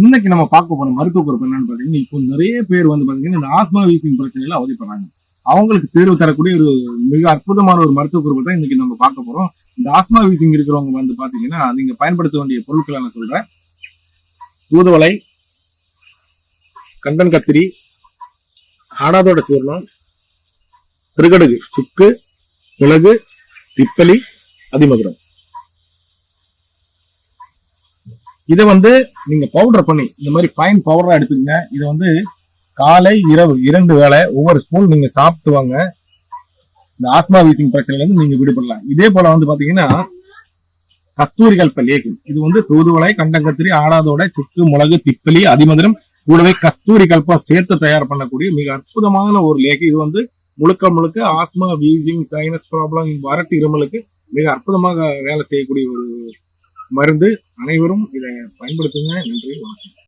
இன்னைக்கு நம்ம பார்க்க போன மருத்துவ குறிப்பு என்னன்னு பாத்தீங்கன்னா இப்போ நிறைய பேர் வந்து பாத்தீங்கன்னா இந்த ஆஸ்மா வீசிங் பிரச்சனையில அவதிப்படுறாங்க. அவங்களுக்கு தேர்வு தரக்கூடிய ஒரு மிக அற்புதமான ஒரு மருத்துவ குறிப்பு தான் இன்னைக்கு நம்ம பார்க்க போறோம். இந்த ஆஸ்மா வீசிங் இருக்கிறவங்க வந்து பாத்தீங்கன்னா நீங்க பயன்படுத்த வேண்டிய பொருட்களை நான் சொல்றேன். தூதுவளை கண்டன் கத்திரி ஆடாதோட சூர்ணம் திருகடுகு சுக்கு மிளகு திப்பலி அதிமதுரம். இதை வந்து நீங்க பவுடர் பண்ணி இந்த மாதிரி ஃபைன் பவுடரா எடுத்துக்கங்க. இதை வந்து காலை இரவு இரண்டு வேளை ஒவ்வொரு ஸ்பூன் நீங்க சாப்பிட்டு வாங்க. இந்த ஆஸ்மா வீசிங் பிரச்சனையில இருந்து நீங்க விடுபடலாம். இதே போல வந்து பாத்தீங்கன்னா கஸ்தூரி கல்ப லேகியம் இது வந்து தூதுவளை கண்டங்கத்திரி ஆடாதோட சுக்கு மிளகு திப்பலி அதிமதுரம் கூடவே கஸ்தூரி கல்பா சேர்த்து தயார் பண்ணக்கூடிய மிக அற்புதமான ஒரு லேக்கு இது வந்து முழுக்க முழுக்க ஆஸ்மா வீசிங் சைனஸ் ப்ராப்ளம் வரட்டு இருமலுக்கு மிக அற்புதமாக வேலை செய்யக்கூடிய ஒரு மருந்து அனைவரும் இதை பயன்படுத்துங்க. நன்றி வணக்கம்.